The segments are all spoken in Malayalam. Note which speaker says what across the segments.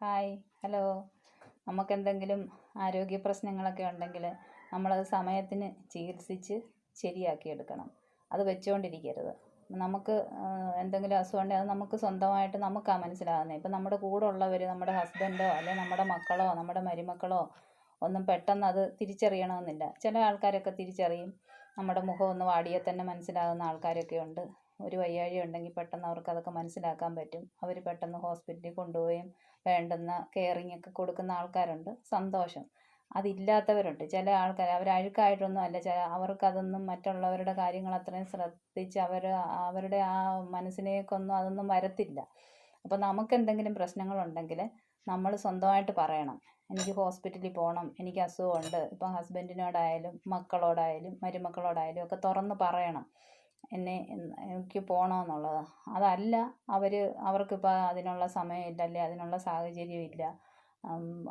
Speaker 1: Hi hello. നമുക്ക് എന്തെങ്കിലും ആരോഗ്യ പ്രശ്നങ്ങളൊക്കെ ഉണ്ടെങ്കിൽ നമ്മളത് സമയത്തിന് ചികിത്സിച്ച് ശരിയാക്കി എടുക്കണം അത് വെച്ചുകൊണ്ടിരിക്കരുത് നമുക്ക് എന്തെങ്കിലും അസുഖം ഉണ്ടെങ്കിൽ അത് നമുക്ക് സ്വന്തമായിട്ട് നമുക്കാണ് മനസ്സിലാകുന്നത് ഇപ്പം നമ്മുടെ കൂടെ ഉള്ളവർ നമ്മുടെ ഹസ്ബൻഡോ അല്ലെങ്കിൽ നമ്മുടെ മക്കളോ നമ്മുടെ മരുമക്കളോ ഒന്നും പെട്ടെന്ന് അത് തിരിച്ചറിയണമെന്നില്ല. ചില ആൾക്കാരൊക്കെ തിരിച്ചറിയും. നമ്മുടെ മുഖം ഒന്ന് വാടിയാൽ തന്നെ മനസ്സിലാകുന്ന ആൾക്കാരൊക്കെ ഉണ്ട്. ഒരു വയ്യാഴി ഉണ്ടെങ്കിൽ പെട്ടെന്ന് അവർക്ക് അതൊക്കെ മനസ്സിലാക്കാൻ പറ്റും. അവർ പെട്ടെന്ന് ഹോസ്പിറ്റലിൽ കൊണ്ടുപോവുകയും വേണ്ടുന്ന കെയറിങ് ഒക്കെ കൊടുക്കുന്ന ആൾക്കാരുണ്ട്. സന്തോഷം. അതില്ലാത്തവരുണ്ട്. ചില ആൾക്കാർ അവർ അഴുക്കായിട്ടൊന്നും അല്ല. ചില അവർക്കതൊന്നും മറ്റുള്ളവരുടെ കാര്യങ്ങൾ അത്രയും ശ്രദ്ധിച്ച് അവർ അവരുടെ ആ മനസ്സിലേക്കൊന്നും അതൊന്നും വരത്തില്ല. അപ്പോൾ നമുക്ക് എന്തെങ്കിലും പ്രശ്നങ്ങളുണ്ടെങ്കിൽ നമ്മൾ സ്വന്തമായിട്ട് പറയണം. എനിക്ക് ഹോസ്പിറ്റലിൽ പോകണം. എനിക്ക് അസുഖമുണ്ട്. ഇപ്പം ഹസ്ബൻഡിനോടായാലും മക്കളോടായാലും മരുമക്കളോടായാലും ഒക്കെ തുറന്ന് പറയണം. എന്നെ എനിക്ക് പോകണമെന്നുള്ളത് അതല്ല അവർ അവർക്കിപ്പോൾ അതിനുള്ള സമയമില്ല അല്ലെങ്കിൽ അതിനുള്ള സാഹചര്യം ഇല്ല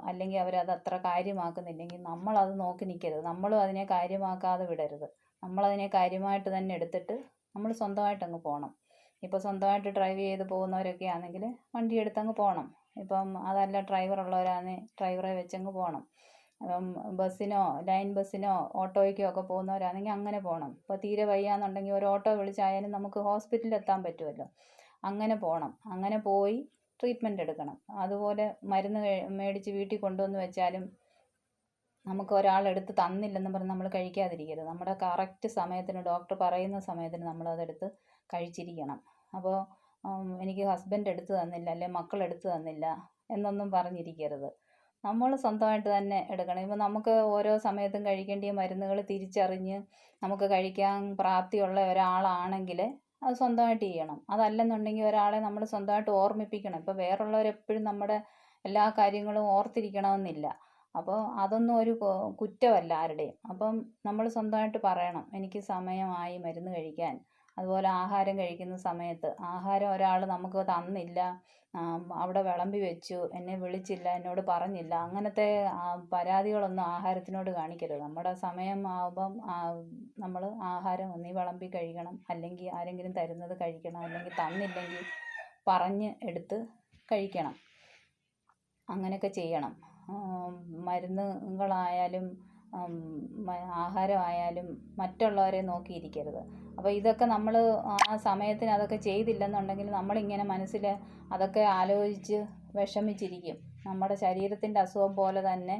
Speaker 1: അല്ലെങ്കിൽ അവരത് അത്ര കാര്യമാക്കുന്നില്ലെങ്കിൽ നമ്മളത് നോക്കി നിൽക്കരുത് നമ്മളും അതിനെ കാര്യമാക്കാതെ വിടരുത്. നമ്മളതിനെ കാര്യമായിട്ട് തന്നെ എടുത്തിട്ട് നമ്മൾ സ്വന്തമായിട്ട് സ്വന്തമായിട്ടങ്ങ് പോകണം ഇപ്പോൾ സ്വന്തമായിട്ട് ഡ്രൈവ് ചെയ്ത് പോകുന്നവരൊക്കെ ആണെങ്കിൽ വണ്ടി എടുത്തങ്ങ് പോകണം ഇപ്പം അതല്ല ഡ്രൈവർ ഉള്ളവരാണെങ്കിൽ ഡ്രൈവറെ വെച്ചങ്ങ് പോകണം ബസ്സിനോ ലൈൻ ബസ്സിനോ ഓട്ടോയ്ക്കോ ഒക്കെ പോകുന്നവരാണെങ്കിൽ അങ്ങനെ പോകണം. ഇപ്പോൾ തീരെ വയ്യാന്നുണ്ടെങ്കിൽ ഒരു ഓട്ടോ വിളിച്ചായാലും നമുക്ക് ഹോസ്പിറ്റലിൽ എത്താൻ പറ്റുമല്ലോ. അങ്ങനെ പോകണം. അങ്ങനെ പോയി ട്രീറ്റ്മെന്റ് എടുക്കണം. അതുപോലെ മരുന്ന് മേടിച്ച് വീട്ടിൽ കൊണ്ടുവന്ന് വെച്ചാലും നമുക്ക് ഒരാൾ എടുത്ത് തന്നില്ലെന്ന് പറഞ്ഞ് നമ്മൾ കഴിക്കാതിരിക്കരുത്. നമ്മുടെ കറക്റ്റ് സമയത്തിന് ഡോക്ടർ പറയുന്ന സമയത്തിന് നമ്മൾ നമ്മളതെടുത്ത് കഴിച്ചിരിക്കണം. അപ്പോൾ എനിക്ക് ഹസ്ബൻഡ് എടുത്ത് തന്നില്ല അല്ലെ മക്കൾ എടുത്ത് തന്നില്ല എന്നൊന്നും പറഞ്ഞിരിക്കരുത്. നമ്മൾ സ്വന്തമായിട്ട് തന്നെ എടുക്കണം. ഇപ്പം നമുക്ക് ഓരോ സമയത്തും കഴിക്കേണ്ടിയ മരുന്നുകൾ തിരിച്ചറിഞ്ഞ് നമുക്ക് കഴിക്കാൻ പ്രാപ്തിയുള്ള ഒരാളാണെങ്കിൽ അത് സ്വന്തമായിട്ട് ചെയ്യണം. അതല്ലെന്നുണ്ടെങ്കിൽ ഒരാളെ നമ്മൾ സ്വന്തമായിട്ട് ഓർമ്മിപ്പിക്കണം. ഇപ്പോൾ വേറുള്ളവർ എപ്പോഴും നമ്മുടെ എല്ലാ കാര്യങ്ങളും ഓർത്തിരിക്കണമെന്നില്ല. അപ്പോൾ അതൊന്നും ഒരു കുറ്റമല്ല ആരുടെയും. അപ്പം നമ്മൾ സ്വന്തമായിട്ട് പറയണം. എനിക്ക് സമയമായി മരുന്ന് കഴിക്കാൻ. അതുപോലെ ആഹാരം കഴിക്കുന്ന സമയത്ത് ആഹാരം ഒരാൾ നമുക്ക് തന്നില്ല അവിടെ വിളമ്പി വെച്ചു എന്നെ വിളിച്ചില്ല എന്നോട് പറഞ്ഞില്ല. അങ്ങനത്തെ പരാതികളൊന്നും ആഹാരത്തിനോട് കാണിക്കരുത്. നമ്മുടെ സമയം ആവുമ്പം നമ്മൾ ആഹാരം ഒന്നീ വിളമ്പി കഴിക്കണം അല്ലെങ്കിൽ ആരെങ്കിലും തരുന്നത് കഴിക്കണം അല്ലെങ്കിൽ തന്നില്ലെങ്കിൽ പറഞ്ഞ് എടുത്ത് കഴിക്കണം. അങ്ങനെയൊക്കെ ചെയ്യണം. മരുന്നുകളായാലും ആഹാരമായാലും മറ്റുള്ളവരെ നോക്കിയിരിക്കരുത്. അപ്പോൾ ഇതൊക്കെ നമ്മൾ ആ സമയത്തിന് അതൊക്കെ ചെയ്തില്ലെന്നുണ്ടെങ്കിൽ നമ്മളിങ്ങനെ മനസ്സിൽ അതൊക്കെ ആലോചിച്ച് വിഷമിച്ചിരിക്കും. നമ്മുടെ ശരീരത്തിന്റെ അസുഖം പോലെ തന്നെ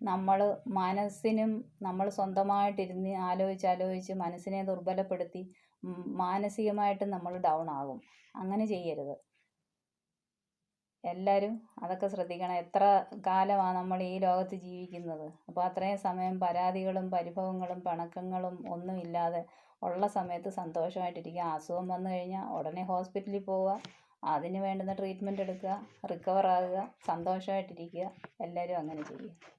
Speaker 1: നമ്മൾ മനസ്സിനും നമ്മൾ സ്വന്തമായിട്ടിരുന്ന് ആലോചിച്ച് ആലോചിച്ച് മനസ്സിനെ ദുർബലപ്പെടുത്തി മാനസികമായിട്ടും നമ്മൾ ഡൗൺ ആകും. അങ്ങനെ ചെയ്യരുത്. എല്ലാവരും അതൊക്കെ ശ്രദ്ധിക്കണം. എത്ര കാലമാണ് നമ്മൾ ഈ ലോകത്ത് ജീവിക്കുന്നത്? അപ്പോൾ അത്രയും സമയം പരാതികളും പരിഭവങ്ങളും പിണക്കങ്ങളും ഒന്നുമില്ലാതെ ഉള്ള സമയത്ത് സന്തോഷമായിട്ടിരിക്കുക. അസുഖം വന്നു കഴിഞ്ഞാൽ ഉടനെ ഹോസ്പിറ്റലിൽ പോവുക. അതിന് വേണ്ടുന്ന ട്രീറ്റ്മെന്റ് എടുക്കുക. റിക്കവർ ആകുക. സന്തോഷമായിട്ടിരിക്കുക. എല്ലാവരും അങ്ങനെ ചെയ്യുക.